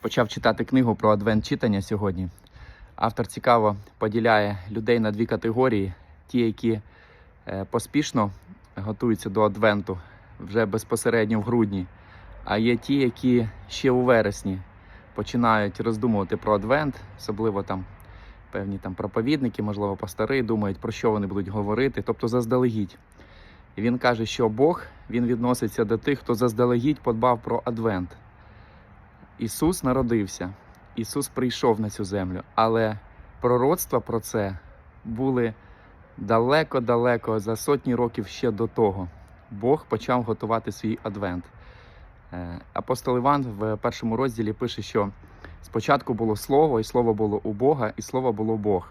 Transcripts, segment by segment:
Почав читати книгу про адвент читання сьогодні. Автор цікаво поділяє людей на дві категорії: ті, які е, поспішно готуються до адвенту вже безпосередньо в грудні, а є ті, які ще у вересні починають роздумувати про адвент, особливо там певні там проповідники, можливо, пастори, думають, про що вони будуть говорити, тобто заздалегідь. Він каже, що Бог він відноситься до тих, хто заздалегідь подбав про адвент. Ісус народився, Ісус прийшов на цю землю, але пророцтва про це були далеко-далеко за сотні років ще до того. Бог почав готувати свій адвент. Е, Апостол Іван в першому розділі пише, що спочатку було слово, і слово було у Бога, і слово було Бог.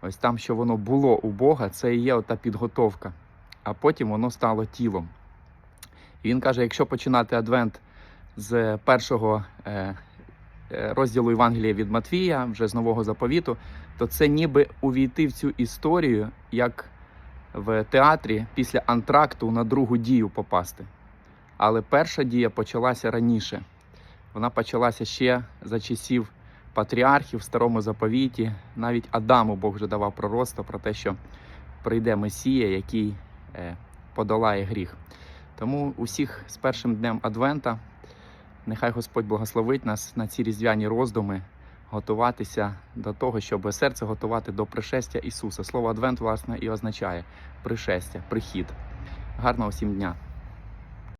Ось там, що воно було у Бога, це і є ота підготовка, а потім воно стало тілом. І він каже: якщо починати адвент з першого е, е, розділу Євангелія від Матвія, вже з нового заповіту, то це ніби увійти в цю історію, як в театрі після антракту на другу дію попасти. Але перша дія почалася раніше. Вона почалася ще за часів патріархів в старому заповіті. Навіть Адаму Бог вже давав пророцтво про те, що прийде Месія, який е, подолає гріх. Тому усіх з першим днем Адвента нехай Господь благословить нас на ці різдвяні роздуми, готуватися до того, щоб серце готувати до пришестя Ісуса. Слово Адвент, власне, і означає пришестя, прихід. Гарного всім дня!